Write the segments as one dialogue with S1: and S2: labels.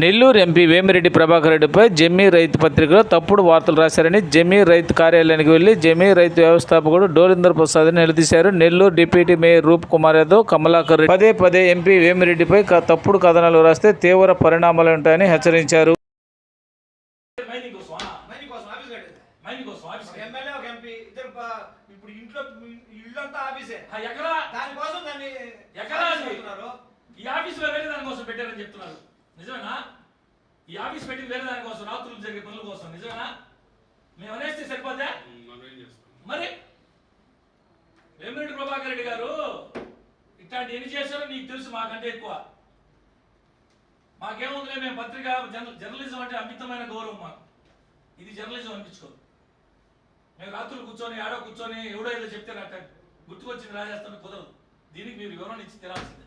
S1: Nellore MP Vemireddy Prabhakar రెడ్డిపై జమీ రైతు పత్రికలో తప్పుడు వార్తలు రాశారని జమీ రైతు కార్యాలయానికి వెళ్ళి జమీ రైతు వ్యవస్థాపకుడు డోరిందర్ ప్రసాద్ నిలదీశారు. నెల్లూరు డిప్యూటీ మేయర్ రూప్ కుమార్ యాదవ్ కమలాకర్ రెడ్డి పదే పదే ఎంపీ వేమిరెడ్డిపై తప్పుడు కథనాలు రాస్తే తీవ్ర పరిణామాలు ఉంటాయని హెచ్చరించారు.
S2: ఇప్పుడు ఇంట్లో ఆఫీసే
S3: ఎకరా
S2: దానికోసం దాన్ని.
S3: ఈ పెట్టారని చెప్తున్నారు. నిజమేనా? ఈ ఆఫీస్ పెట్టి వేరే దాని కోసం రాత్రులు జరిగే పనుల కోసం నిజమేనా? మేము అనేస్తే సరిపోతే మరి? వేమిరెడ్డి ప్రభాకర్ రెడ్డి గారు ఇట్లాంటి ఎన్ని చేశారో నీకు తెలుసు మాకంటే ఎక్కువ. మాకేముందిలే మేము పత్రిక జర్న- జర్నలిజం అంటే అమితమైన గౌరవం మాకు. ఇది జర్నలిజం అనిపించుకోదు మేము రాత్రులు కూర్చొని ఆడో కూర్చొని ఎవడో ఏదో చెప్తే నాకు గుర్తుకొచ్చింది రాజేస్తాను కుదరదు. దీనికి మీరు వివరణ ఇచ్చి తెరాల్సిందే.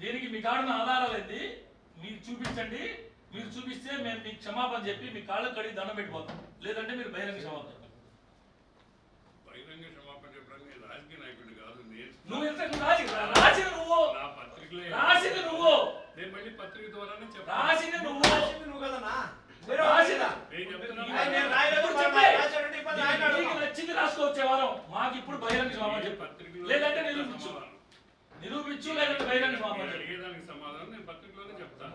S3: దీనికి మీ కాడున్న ఆధారాలు ఏంది మీరు చూపించండి. మీరు చూపిస్తే మేము మీకు క్షమాపణ చెప్పి మీ కాళ్ళకు కడిగి దండం పెట్టిపోతాం లేదంటే మీరు బహిరంగ క్షమాపణ.
S4: బహిరంగ క్షమాపణ చెప్పడానికి రాజకీయ నాయకుడిని కాదు నేను
S3: నువ్వు ఎంత నువ్వు రాసి రాసింది నువ్వు
S4: నా పత్రికలో
S3: రాసింది నువ్వు
S4: నేను మళ్ళీ పత్రిక ద్వారానే చెప్తాను
S3: రాసింది నువ్వు
S2: రాసింది నువ్వు కదన్నా వేరే
S3: రాసిందా?
S2: వాళ్ళు
S4: నేను చెప్తున్నాను.
S2: ఆయన నేను రాయలేదు,
S3: ఇప్పుడు
S2: వాళ్ళు
S3: చెప్పే.
S2: రాశారంటే ఇబ్బంది ఆయన
S3: నీకు- నీకు
S2: అడగడం.
S3: నచ్చింది రాసుకోవచ్చే వారం మాకు ఇప్పుడు బహిరంగ క్షమాపణ చెప్పు
S4: పత్రికలో
S3: లేదంటే నిరూపించు
S4: సమాధానం.
S3: నిరూపించు లేదంటే బహిరంగ క్షమాపణ
S4: నేను సమాధానం నేను పత్రికలోనే చెప్తాను.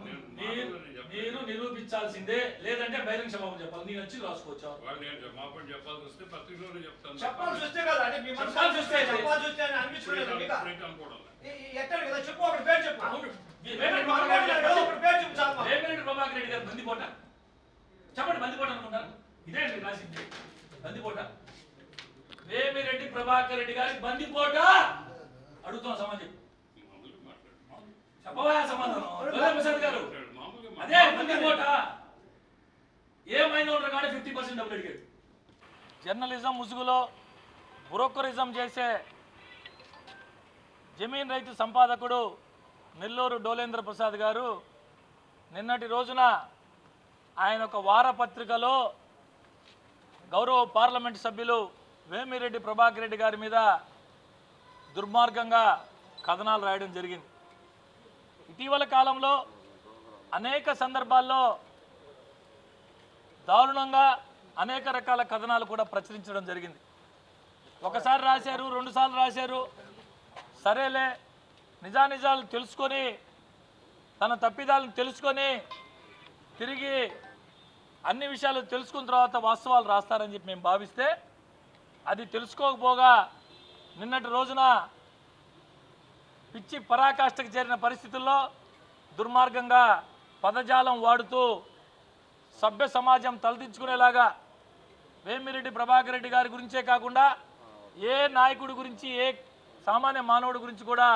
S4: నేను
S3: నిరూపించాల్సిందే లేదంటే బహిరంగ క్షమాపణ చెప్పాలి. నీ నచ్చింది రాసుకోవచ్చు?
S4: వాళ్ళు నేను క్షమాపణ చెప్పాల్సి వస్తే పత్రికలోనే చెప్తాను.
S2: చెప్పాల్సి వస్తే కదా అంటే మీ మనసు
S3: చెప్పాల్సి వస్తే అయితే.
S2: చెప్పాల్సి వస్తే అని అనిపించుకోలేదు
S4: ఇప్పుడే
S2: మీకు
S4: ఇప్పుడే అనుకోవడం లేదు.
S2: ఈ- ఈ ఎట్టాడు కదా చెప్పు ఒకటి పేరు చెప్పు.
S3: అవును.
S2: మీరు
S3: వేమిరెడ్డి ప్రభాకర్ రెడ్డి
S2: మాట్లాడారు కదా,
S3: గారు-
S2: ఒకటి పేరు చెప్పు చాలు. మాకు.
S3: వేమిరెడ్డి ప్రభాకర్ రెడ్డి గారు బందిపోట? చెప్పండి బందిపోట అనుకుంటారు? ఇదే రాసింది. బందిపోట. వేమిరెడ్డి ప్రభాకర్ రెడ్డి గారి బందిపోట? అడుగుతున్నా సమాజం. చెప్పవా ప్రసాద్ గారు. అదే బందిపోట ఏమైనా ఉండరు కానీ ఫిఫ్టీ పర్సెంట్ డబ్బులు అడిగాడు జర్నలిజం ముసుగులో బ్రోకరిజం చేసే జమీన్ రైతు సంపాదకుడు నెల్లూరు డోలేంద్ర ప్రసాద్ గారు నిన్నటి రోజున ఆయన ఒక వారపత్రికలో గౌరవ పార్లమెంట్ సభ్యులు వేమిరెడ్డి ప్రభాకర్ రెడ్డి గారి మీద దుర్మార్గంగా కథనాలు రాయడం జరిగింది. ఇటీవల కాలంలో అనేక సందర్భాల్లో దారుణంగా అనేక రకాల కథనాలు కూడా ప్రచురించడం జరిగింది. ఒకసారి రాశారు రెండుసార్లు రాశారు. సరేలే నిజానిజాలు తెలుసుకొని తన తప్పిదాలను తెలుసుకొని తిరిగి అన్ని విషయాలు తెలుసుకున్న తర్వాత వాస్తవాలు రాస్తారని చెప్పి మేము భావిస్తే అది తెలుసుకోకపోగా నిన్నటి రోజున పిచ్చి పరాకాష్ఠకు చేరిన పరిస్థితుల్లో దుర్మార్గంగా పదజాలం వాడుతూ సభ్య సమాజం తలదించుకునేలాగా వేమిరెడ్డి ప్రభాకర్ రెడ్డి గారి గురించే కాకుండా ఏ నాయకుడి గురించి ఏ సామాన్య మానవుడి గురించి కూడా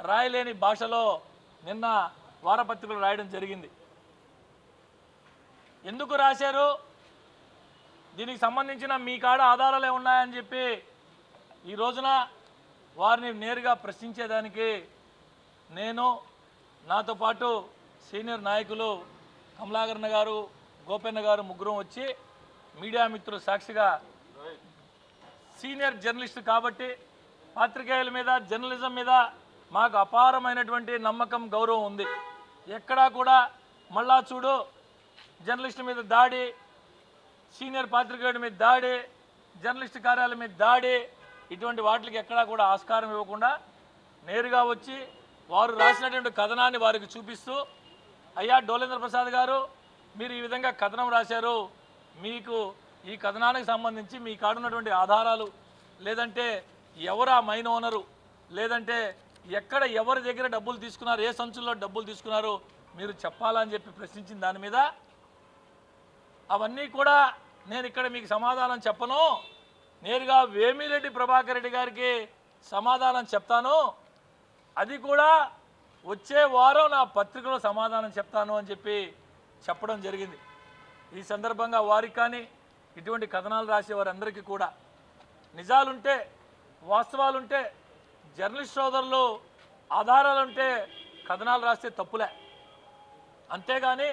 S3: రాయలేని భాషలో నిన్న వారపత్రికలు రాయడం జరిగింది. ఎందుకు రాశారు? దీనికి సంబంధించిన మీ కాడ ఆధారాలు ఉన్నాయని చెప్పి ఈ రోజున వారిని నేరుగా ప్రశ్నించేదానికి నేను నాతో పాటు సీనియర్ నాయకులు కమలాకరణ గారు గోపెన్న గారు ముగ్గురం వచ్చి మీడియా మిత్రులు సాక్షిగా సీనియర్ జర్నలిస్ట్ కాబట్టి పాత్రికేయుల మీద జర్నలిజం మీద మాకు అపారమైనటువంటి నమ్మకం గౌరవం ఉంది. ఎక్కడా కూడా మళ్ళా చూడు జర్నలిస్ట్ మీద దాడి సీనియర్ పాత్రికేయుడి మీద దాడి జర్నలిస్ట్ కార్యాలయం మీద దాడి ఇటువంటి వాటికి ఎక్కడా కూడా ఆస్కారం ఇవ్వకుండా నేరుగా వచ్చి వారు రాసినటువంటి కథనాన్ని వారికి చూపిస్తూ అయ్యా డోలేంద్ర ప్రసాద్ గారు మీరు ఈ విధంగా కథనం రాశారు. మీకు ఈ కథనానికి సంబంధించి మీ కాడున్నటువంటి ఆధారాలు లేదంటే ఎవరు ఆ మైన్ ఓనరు లేదంటే ఎక్కడ ఎవరి దగ్గర డబ్బులు తీసుకున్నారు ఏ సంచుల్లో డబ్బులు తీసుకున్నారు మీరు చెప్పాలని చెప్పి ప్రశ్నించిన దాని మీద అవన్నీ కూడా నేను ఇక్కడ మీకు సమాధానం చెప్పను. నేరుగా వేమిరెడ్డి ప్రభాకర్ రెడ్డి గారికి సమాధానం చెప్తాను. అది కూడా వచ్చే వారం నా పత్రికలో సమాధానం చెప్తాను అని చెప్పి చెప్పడం జరిగింది. ఈ సందర్భంగా వారికి కానీ ఇటువంటి కథనాలు రాసే వారందరికీ కూడా నిజాలుంటే వాస్తవాలుంటే జర్నలిస్ట్ సోదరులు ఆధారాలుంటే కథనాలు రాస్తే తప్పులే. అంతేగాని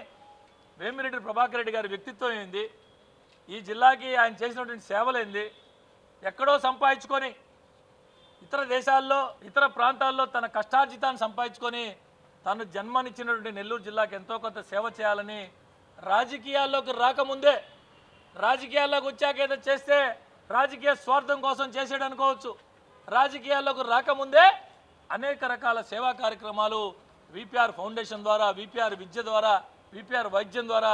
S3: వేమిరెడ్డి ప్రభాకర్ రెడ్డి గారి వ్యక్తిత్వం ఏంది? ఈ జిల్లాకి ఆయన చేసినటువంటి సేవలేంది? ఎక్కడో సంపాదించుకొని ఇతర దేశాల్లో ఇతర ప్రాంతాల్లో తన కష్టార్జితాన్ని సంపాదించుకొని తను జన్మనిచ్చినటువంటి నెల్లూరు జిల్లాకు ఎంతో కొంత సేవ చేయాలని రాజకీయాల్లోకి రాకముందే రాజకీయాల్లోకి వచ్చాక ఏదో చేస్తే రాజకీయ స్వార్థం కోసం చేసాడు అనుకోవచ్చు. రాజకీయాల్లోకి రాకముందే అనేక రకాల సేవా కార్యక్రమాలు విపిఆర్ ఫౌండేషన్ ద్వారా విపిఆర్ విద్య ద్వారా విపిఆర్ వైద్యం ద్వారా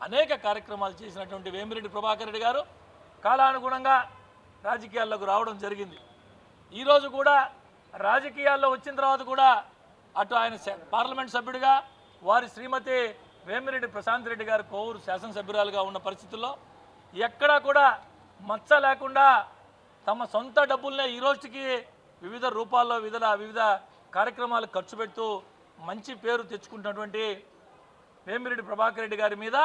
S3: అనేక కార్యక్రమాలు చేసినటువంటి వేమిరెడ్డి ప్రభాకర్ రెడ్డి గారు. కాలానుగుణంగా రాజకీయాల్లోకి రావడం జరిగింది. ఈరోజు కూడా రాజకీయాల్లో వచ్చిన తర్వాత కూడా అటు ఆయన పార్లమెంట్ సభ్యుడిగా వారి శ్రీమతి వేమిరెడ్డి ప్రశాంత్ రెడ్డి గారు కోవూరు శాసనసభ్యురాలుగా ఉన్న పరిస్థితుల్లో ఎక్కడా కూడా మచ్చ లేకుండా తమ సొంత డబ్బుల్నే ఈ రోజుకి వివిధ రూపాల్లో వివిధ వివిధ కార్యక్రమాలు ఖర్చు పెడుతూ మంచి పేరు తెచ్చుకుంటున్నటువంటి వేమిరెడ్డి ప్రభాకర్ రెడ్డి గారి మీద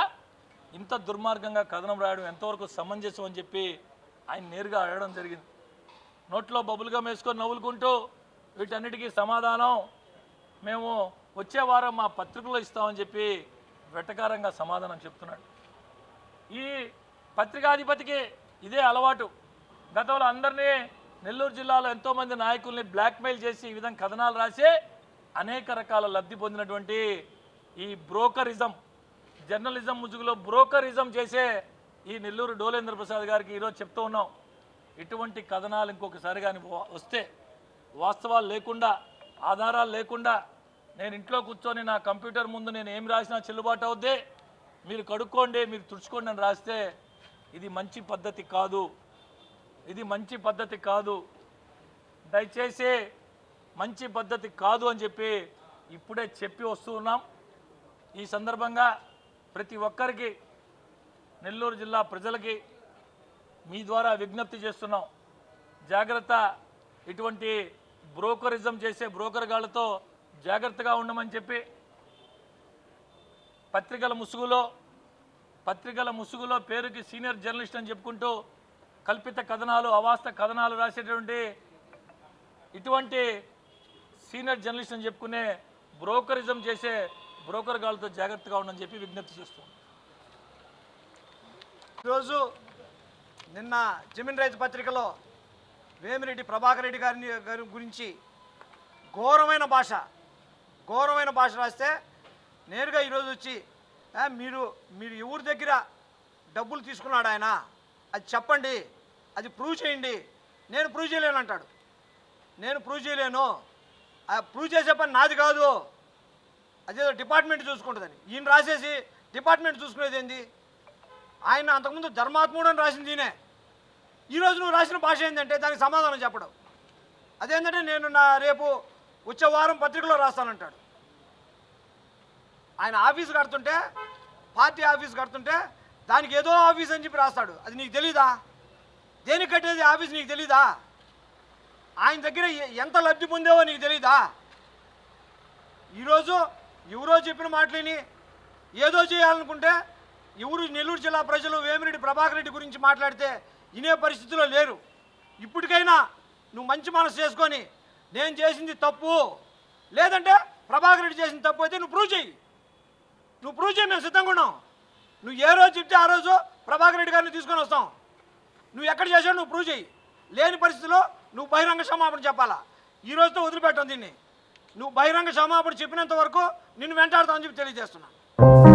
S3: ఇంత దుర్మార్గంగా కథనం రాయడం ఎంతవరకు సమంజసం అని చెప్పి ఆయన నేరుగా అడగడం జరిగింది. నోట్లో బబుల్గా వేసుకొని నవ్వులుకుంటూ వీటన్నిటికీ సమాధానం మేము వచ్చే వారం మా పత్రికలో ఇస్తామని చెప్పి వెటకారంగా సమాధానం చెప్తున్నాడు. ఈ పత్రికాధిపతికి ఇదే అలవాటు. గతంలో అందరినీ నెల్లూరు జిల్లాలో ఎంతోమంది నాయకుల్ని బ్లాక్మెయిల్ చేసి ఈ విధంగా కథనాలు రాసి అనేక రకాల లబ్ధి పొందినటువంటి ఈ బ్రోకరిజం జర్నలిజం ముసుగులో బ్రోకరిజం చేసే ఈ నెల్లూరు డోలేంద్ర ప్రసాద్ గారికి ఈరోజు చెప్తూ ఉన్నాం ఇటువంటి కథనాలు ఇంకొకసారి కానీ వస్తే వాస్తవాలు లేకుండా ఆధారాలు లేకుండా నేను ఇంట్లో కూర్చొని నా కంప్యూటర్ ముందు నేను ఏం రాసినా చెల్లుబాటు అవుద్దే మీరు కడుక్కోండి మీరు తుడుచుకోండి అని రాస్తే ఇది మంచి పద్ధతి కాదు. ఇది మంచి పద్ధతి కాదు. దయచేసి మంచి పద్ధతి కాదు అని చెప్పి ఇప్పుడే చెప్పి వస్తూ ఉన్నాం. ఈ సందర్భంగా ప్రతి ఒక్కరికి నెల్లూరు జిల్లా ప్రజలకి మీ ద్వారా విజ్ఞప్తి చేస్తున్నాం. జాగ్రత్త ఇటువంటి బ్రోకరిజం చేసే బ్రోకర్గాళ్ళతో జాగ్రత్తగా ఉండమని చెప్పి పత్రికల ముసుగులో పత్రికల ముసుగులో పేరుకి సీనియర్ జర్నలిస్ట్ అని చెప్పుకుంటూ కల్పిత కథనాలు అవాస్త కథనాలు రాసేటువంటి ఇటువంటి సీనియర్ జర్నలిస్ట్ అని చెప్పుకునే బ్రోకరిజం చేసే బ్రోకర్గాళ్ళతో జాగ్రత్తగా ఉండని చెప్పి విజ్ఞప్తి చేస్తున్నాం.
S2: ఈరోజు నిన్న జమీన్ రైతు పత్రికలో వేమిరెడ్డి ప్రభాకర్ రెడ్డి గారిని గారి గురించి ఘోరమైన భాష ఘోరమైన భాష రాస్తే నేరుగా ఈరోజు వచ్చి మీరు మీరు ఎవరి దగ్గర డబ్బులు తీసుకున్నాడు ఆయన? అది చెప్పండి అది ప్రూవ్ చేయండి. నేను ప్రూవ్ చేయలేను అంటాడు. నేను ప్రూవ్ చేయలేను. ప్రూవ్ చేసే పని నాది కాదు. అదేదో డిపార్ట్మెంట్ చూసుకుంటుందని. ఈయన రాసేసి డిపార్ట్మెంట్ చూసుకునేది ఏంది? ఆయన అంతకుముందు ధర్మాత్ముడు అని రాసింది ఈయనే. ఈరోజు నువ్వు రాసిన భాష ఏంటంటే దానికి సమాధానం చెప్పడం. అదేంటంటే నేను నా రేపు వచ్చే వారం పత్రికలో రాస్తానంటాడు. ఆయన ఆఫీస్ కడుతుంటే పార్టీ ఆఫీస్ కడుతుంటే దానికి ఏదో ఆఫీస్ అని చెప్పి రాస్తాడు. అది నీకు తెలీదా? దేనికి కట్టేది ఆఫీస్ నీకు తెలీదా? ఆయన దగ్గర ఎంత లబ్ధి పొందేవో నీకు తెలీదా? ఈరోజు ఎవరో చెప్పిన మాటలని ఏదో చేయాలనుకుంటే ఎవరు నెల్లూరు జిల్లా ప్రజలు వేమిరెడ్డి ప్రభాకర్ రెడ్డి గురించి మాట్లాడితే ఇనే పరిస్థితిలో లేరు. ఇప్పటికైనా నువ్వు మంచి మనసు చేసుకొని నేను చేసింది తప్పు లేదంటే ప్రభాకర్ రెడ్డి చేసిన తప్పు అయితే నువ్వు ప్రూవ్ చేయి నువ్వు ప్రూవ్ చేయి మేము సిద్ధంగా ఉన్నాం. నువ్వు ఏ రోజు చెప్తే ఆ రోజు ప్రభాకర్ రెడ్డి గారిని తీసుకొని వస్తాం. నువ్వు ఎక్కడ చేసావు నువ్వు ప్రూవ్ చేయి లేని పరిస్థితిలో నువ్వు బహిరంగ క్షమాపణ చెప్పాలా? ఈ రోజుతో వదిలిపెట్టాం దీన్ని. నువ్వు బహిరంగ క్షమాపణ చెప్పినంత వరకు నిన్ను వెంటాడతామని చెప్పి తెలియజేస్తున్నాను.